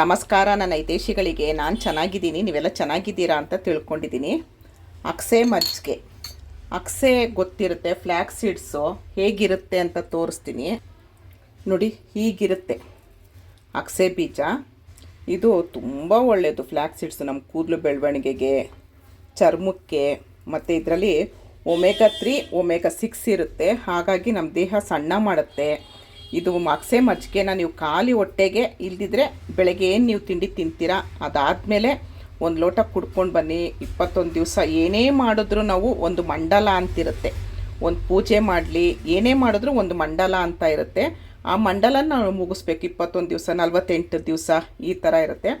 ನಮಸ್ಕಾರ, ನನ್ನ ಹಿತೇಶಿಗಳಿಗೆ ನಾನು ಚೆನ್ನಾಗಿದ್ದೀನಿ, ನೀವೆಲ್ಲ ಚೆನ್ನಾಗಿದ್ದೀರಾ ಅಂತ ತಿಳ್ಕೊಂಡಿದ್ದೀನಿ. ಅಕ್ಸೆ ಮಜ್ಜಿಗೆ. ಅಕ್ಸೆ ಗೊತ್ತಿರುತ್ತೆ ಫ್ಲ್ಯಾಕ್ಸ್ ಸೀಡ್ಸು. ಹೇಗಿರುತ್ತೆ ಅಂತ ತೋರಿಸ್ತೀನಿ. ನೋಡಿ, ಹೀಗಿರುತ್ತೆ. ಅಕ್ಸೆ ಬೀಜ. ಇದು ತುಂಬ ಒಳ್ಳೆಯದು ಫ್ಲ್ಯಾಕ್ ಸೀಡ್ಸು ನಮ್ಮ ಕೂದಲು ಬೆಳವಣಿಗೆಗೆ. ಚರ್ಮಕ್ಕೆ, ಮತ್ತು ಇದರಲ್ಲಿ ಒಮೆಗಾ ತ್ರೀ, ಒಮೆಗಾ ಸಿಕ್ಸ್ ಇರುತ್ತೆ. ಹಾಗಾಗಿ ನಮ್ಮ ದೇಹ ಸಣ್ಣ ಮಾಡುತ್ತೆ. ಇದು ಮಗಸೆ ಮಜ್ಜಿಗೆನ ನೀವು ಖಾಲಿ ಹೊಟ್ಟೆಗೆ ಇಲ್ದಿದ್ರೆ ಬೆಳಗ್ಗೆ ಏನು ನೀವು ತಿಂಡಿ ತಿಂತೀರಾ? ಅದಾದಮೇಲೆ ಒಂದು ಲೋಟ ಕುಡ್ಕೊಂಡು ಬನ್ನಿ. ಇಪ್ಪತ್ತೊಂದು ದಿವಸ ಏನೇ ಮಾಡಿದ್ರೂ ನಾವು ಒಂದು ಮಂಡಲ ಅಂತಿರುತ್ತೆ. ಒಂದು ಪೂಜೆ ಮಾಡಲಿ. ಏನೇ ಮಾಡಿದ್ರೂ ಒಂದು ಮಂಡಲ ಅಂತ ಇರುತ್ತೆ. ಆ ಮಂಡಲನ ನಾವು ಮುಗಿಸ್ಬೇಕು. ಇಪ್ಪತ್ತೊಂದು ದಿವಸ, ನಲ್ವತ್ತೆಂಟು ದಿವಸ ಈ ಥರ ಇರುತ್ತೆ.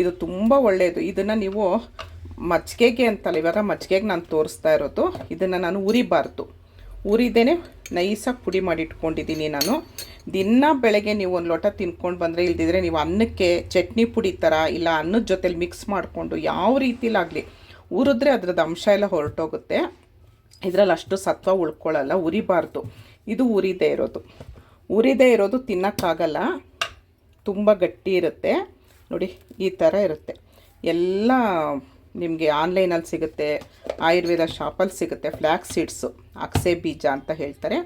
ಇದು ತುಂಬ ಒಳ್ಳೆಯದು ಇದನ್ನು ನೀವು ಮಜ್ಜಿಗೆಗೆ ಅಂತಲ್ಲ, ಇವಾಗ ಮಜ್ಜಿಗೆಗೆ ನಾನು ತೋರಿಸ್ತಾ ಇರೋದು. ಇದನ್ನು ನಾನು ಉರಿಬಾರ್ದು. ಉರಿದೇನೆ ನೈಸಾಗಿ ಪುಡಿ ಮಾಡಿ ಇಟ್ಕೊಂಡಿದ್ದೀನಿ ನಾನು. ದಿನ ಬೆಳಗ್ಗೆ ನೀವು ಒಂದು ಲೋಟ ತಿನ್ಕೊಂಡು ಬಂದರೆ ಇಲ್ದಿದ್ರೆ ನೀವು ಅನ್ನಕ್ಕೆ ಚಟ್ನಿ ಪುಡಿ ಥರ ಇಲ್ಲ ಅನ್ನದ ಜೊತೆಲಿ ಮಿಕ್ಸ್ ಮಾಡಿಕೊಂಡು ಯಾವ ರೀತಿಲಾಗಲಿ ಉರಿದ್ರೆ ಅದ್ರದ್ದು ಅಂಶ ಎಲ್ಲ ಹೊರಟೋಗುತ್ತೆ. ಇದರಲ್ಲಿ ಅಷ್ಟು ಸತ್ವ ಉಳ್ಕೊಳ್ಳಲ್ಲ ಉರಿಬಾರ್ದು. ಇದು ಉರಿದೇ ಇರೋದು. ಉರಿದೇ ಇರೋದು ತಿನ್ನೋಕ್ಕಾಗಲ್ಲ. ತುಂಬ ಗಟ್ಟಿ ಇರುತ್ತೆ. ನೋಡಿ, ಈ ಥರ ಇರುತ್ತೆ. ಎಲ್ಲ ನಿಮಗೆ ಆನ್ಲೈನಲ್ಲಿ ಸಿಗುತ್ತೆ, ಆಯುರ್ವೇದ ಶಾಪಲ್ಲಿ ಸಿಗುತ್ತೆ ಫ್ಲ್ಯಾಕ್ ಸೀಡ್ಸು ಅಕ್ಸೆ ಬೀಜ ಅಂತ ಹೇಳ್ತಾರೆ.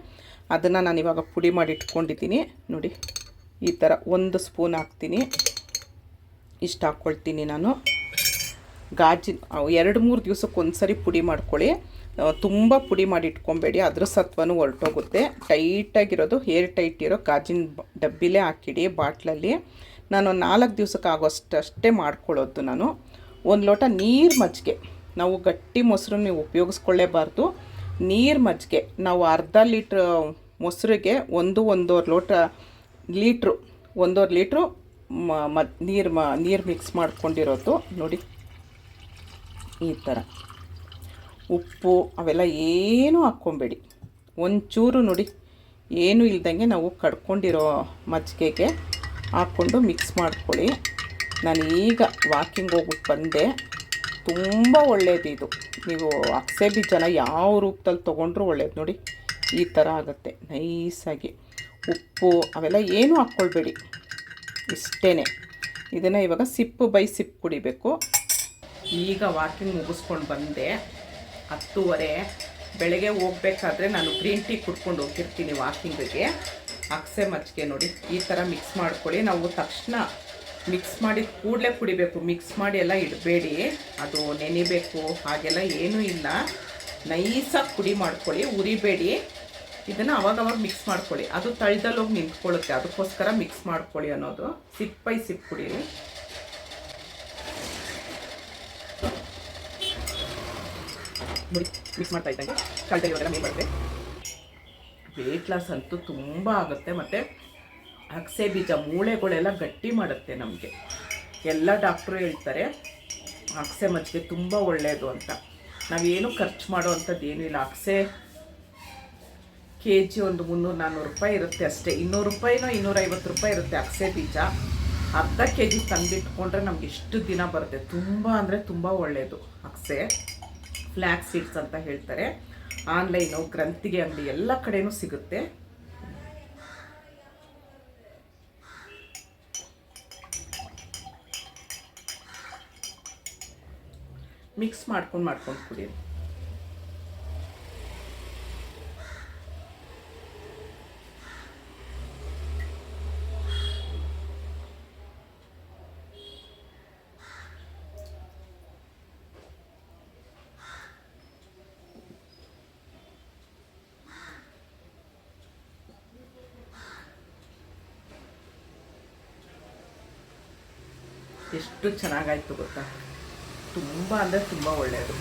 ಅದನ್ನು ನಾನು ಇವಾಗ ಪುಡಿ ಮಾಡಿ ಇಟ್ಕೊಂಡಿದ್ದೀನಿ. ನೋಡಿ, ಈ ಥರ ಒಂದು ಸ್ಪೂನ್ ಹಾಕ್ತೀನಿ. ಇಷ್ಟು ಹಾಕ್ಕೊಳ್ತೀನಿ ನಾನು. ಗಾಜಿನ ಎರಡು ಮೂರು ದಿವಸಕ್ಕೆ ಒಂದು ಸರಿ ಪುಡಿ ಮಾಡ್ಕೊಳ್ಳಿ. ತುಂಬ ಪುಡಿ ಮಾಡಿ ಇಟ್ಕೊಬೇಡಿ, ಅದ್ರ ಸತ್ವನೂ ಹೊರಟೋಗುತ್ತೆ. ಟೈಟಾಗಿರೋದು ಏರ್ ಟೈಟ್ ಇರೋ ಗಾಜಿನ ಡಬ್ಬಿಲೇ ಹಾಕಿಡಿ, ಬಾಟ್ಲಲ್ಲಿ. ನಾನು ನಾಲ್ಕು ದಿವಸಕ್ಕೆ ಆಗೋಷ್ಟು ಅಷ್ಟೇ ಮಾಡ್ಕೊಳ್ಳೋದು ನಾನು. ಒಂದು ಲೋಟ ನೀರು ಮಜ್ಜಿಗೆ. ನಾವು ಗಟ್ಟಿ ಮೊಸರು ನೀವು ಉಪಯೋಗಿಸ್ಕೊಳ್ಳೇಬಾರ್ದು. ನೀರು ಮಜ್ಜಿಗೆ. ನಾವು ಅರ್ಧ ಲೀಟ್ರ್ ಮೊಸರಿಗೆ ಒಂದು ಒಂದೂವರೆ ಲೋಟ ಲೀಟ್ರು, ಒಂದೂವರೆ ಲೀಟ್ರು ಮ ನೀರು ಮ, ನೀರು ಮಿಕ್ಸ್ ಮಾಡ್ಕೊಂಡಿರೋದು. ನೋಡಿ, ಈ ಥರ ಉಪ್ಪು ಅವೆಲ್ಲ ಏನೂ ಹಾಕ್ಕೊಬೇಡಿ. ಒಂಚೂರು ನೋಡಿ, ಏನೂ ಇಲ್ದಂಗೆ ನಾವು ಕಡ್ಕೊಂಡಿರೋ ಮಜ್ಜಿಗೆಗೆ ಹಾಕ್ಕೊಂಡು ಮಿಕ್ಸ್ ಮಾಡ್ಕೊಳ್ಳಿ. ನಾನು ಈಗ ವಾಕಿಂಗ್ ಹೋಗ್ಬಿಟ್ಟು ಬಂದೆ. ತುಂಬ ಒಳ್ಳೆಯದಿದು ನೀವು ಅಕ್ಸೆ ಬೀಜನ ಯಾವ ರೂಪದಲ್ಲಿ ತೊಗೊಂಡ್ರೂ ಒಳ್ಳೇದು ನೋಡಿ. ಈ ಥರ ಆಗುತ್ತೆ. ನೈಸಾಗಿ ಉಪ್ಪು ಅವೆಲ್ಲ ಏನೂ ಹಾಕ್ಕೊಳ್ಬೇಡಿ. ಇಷ್ಟೇ ಇದನ್ನು ಇವಾಗ ಸಿಪ್ಪು ಬೈ ಸಿಪ್ ಕುಡಿಬೇಕು. ಈಗ ವಾಕಿಂಗ್ ಮುಗಿಸ್ಕೊಂಡು ಬಂದೆ. ಹತ್ತುವರೆ. ಬೆಳಗ್ಗೆ ಹೋಗ್ಬೇಕಾದ್ರೆ ನಾನು ಗ್ರೀನ್ ಟೀ ಕುಡ್ಕೊಂಡು ಹೋಗಿರ್ತೀನಿ ವಾಕಿಂಗಿಗೆ ಅಕ್ಸೆ ಮಜ್ಜಿಗೆ ನೋಡಿ. ಈ ಥರ ಮಿಕ್ಸ್ ಮಾಡ್ಕೊಳ್ಳಿ. ನಾವು ತಕ್ಷಣ ಮಿಕ್ಸ್ ಮಾಡಿ ಕೂಡಲೇ ಕುಡಿಬೇಕು. ಮಿಕ್ಸ್ ಮಾಡಿ ಎಲ್ಲ ಇಡಬೇಡಿ. ಅದು ನೆನಿಬೇಕು. ಹಾಗೆಲ್ಲ ಏನೂ ಇಲ್ಲ. ನೈಸಾಗಿ ಪುಡಿ ಮಾಡ್ಕೊಳ್ಳಿ. ಉರಿಬೇಡಿ. ಇದನ್ನು ಅವಾಗವಾಗ ಮಿಕ್ಸ್ ಮಾಡ್ಕೊಳ್ಳಿ. ಅದು ತಳ್ದಲ್ಲಿ ಹೋಗಿ ನಿಂತ್ಕೊಳ್ಳುತ್ತೆ. ಅದಕ್ಕೋಸ್ಕರ ಮಿಕ್ಸ್ ಮಾಡ್ಕೊಳ್ಳಿ ಅನ್ನೋದು. ಸಿಪ್ಪೈ ಸಿಪ್ ನೋಡಿ ಮಿಕ್ಸ್ ಮಾಡ್ತಾ ಇದ್ದಂಗೆ. ಕಳ್ದಲ್ಲಿ ಇವಾಗೆಲ್ಲ ಮೇ ಬರುತ್ತೆ. ವೆಯ್ಟ್ ಲಾಸ್ ಅಂತೂ ತುಂಬ ಆಗುತ್ತೆ. ಮತ್ತು ಅಕ್ಸೆ ಬೀಜ, ಮೂಳೆಗಳೆಲ್ಲ ಗಟ್ಟಿ ಮಾಡುತ್ತೆ ನಮಗೆ. ಎಲ್ಲ ಡಾಕ್ಟ್ರು ಹೇಳ್ತಾರೆ ಅಗಸೆ ಮಜ್ಜಿಗೆ ತುಂಬ ಒಳ್ಳೆಯದು ಅಂತ. ನಾವೇನು ಖರ್ಚು ಮಾಡೋ ಅಂಥದ್ದು ಏನೂ ಇಲ್ಲ. ಅಗಸೆ ಕೆ ಜಿ ಒಂದು ಮುನ್ನೂರು ನಾನ್ನೂರು ರೂಪಾಯಿ ಇರುತ್ತೆ ಅಷ್ಟೇ. ಇನ್ನೂರು ರೂಪಾಯಿನೋ ಇನ್ನೂರೈವತ್ತು ರೂಪಾಯಿ ಇರುತ್ತೆ ಅಗಸೆ ಬೀಜ. ಅರ್ಧ ಕೆ ಜಿ ತಂದಿಟ್ಕೊಂಡ್ರೆ ನಮ್ಗೆ ಎಷ್ಟು ದಿನ ಬರುತ್ತೆ. ತುಂಬ ಅಂದರೆ ತುಂಬ ಒಳ್ಳೆಯದು ಅಗಸೆ ಫ್ಲ್ಯಾಕ್ ಸೀಡ್ಸ್ ಅಂತ ಹೇಳ್ತಾರೆ. ಆನ್ಲೈನು, ಗ್ರಂಥಿಗೆ, ಅಂಗಡಿ ಎಲ್ಲ ಕಡೆಯೂ ಸಿಗುತ್ತೆ. ಮಿಕ್ಸ್ ಮಾಡ್ಕೊಂಡು ಮಾಡ್ಕೊಂಡು ಕುಡಿಯೋದು ಎಷ್ಟು ಚೆನ್ನಾಗಾಯ್ತು ಗೊತ್ತಾ? ತುಂಬ ಅಂದರೆ ತುಂಬ ಒಳ್ಳೆಯದು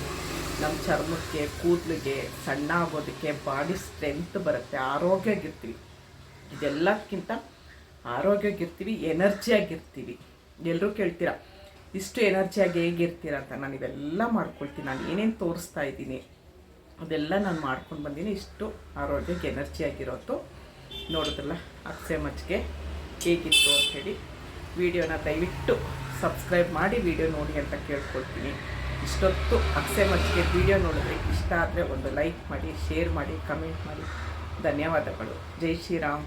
ನಮ್ಮ ಚರ್ಮಕ್ಕೆ, ಕೂದಲಿಗೆ ಸಣ್ಣ ಆಗೋದಕ್ಕೆ ಬಾಡಿ ಸ್ಟ್ರೆಂತ್ ಬರುತ್ತೆ, ಆರೋಗ್ಯವಾಗಿರ್ತೀವಿ. ಇದೆಲ್ಲಕ್ಕಿಂತ ಆರೋಗ್ಯವಾಗಿರ್ತೀವಿ, ಎನರ್ಜಿಯಾಗಿರ್ತೀವಿ. ಎಲ್ಲರೂ ಕೇಳ್ತೀರ? ಇಷ್ಟು ಎನರ್ಜಿಯಾಗಿ ಹೇಗಿರ್ತೀರ ಅಂತ ನಾನು ಇವೆಲ್ಲ ಮಾಡ್ಕೊಳ್ತೀನಿ. ನಾನು ಏನೇನು ತೋರಿಸ್ತಾ ಇದ್ದೀನಿ, ಅದೆಲ್ಲ ನಾನು ಮಾಡ್ಕೊಂಡು ಬಂದೀನಿ. ಇಷ್ಟು ಆರೋಗ್ಯಕ್ಕೆ, ಎನರ್ಜಿಯಾಗಿರೋದು. ನೋಡಿದ್ರಲ್ಲ ಅಕ್ಸೆ ಮಜ್ಜಿಗೆ ಹೇಗಿತ್ತು ಅಂಥೇಳಿ ವಿಡಿಯೋನ ದಯವಿಟ್ಟು ಸಬ್ಸ್ಕ್ರೈಬ್ ಮಾಡಿ ವಿಡಿಯೋ ನೋಡಿ ಅಂತ ಕೇಳ್ಕೊಳ್ತೀನಿ ಇಷ್ಟೊತ್ತು ಅಕ್ಸೆ ಮಚ್ಚಿಗೆ ವಿಡಿಯೋ ನೋಡಿದ್ರೆ ಇಷ್ಟ ಆದರೆ ಒಂದು ಲೈಕ್ ಮಾಡಿ ಶೇರ್ ಮಾಡಿ ಕಮೆಂಟ್ ಮಾಡಿ. ಧನ್ಯವಾದಗಳು. ಜೈ ಶ್ರೀರಾಮ್.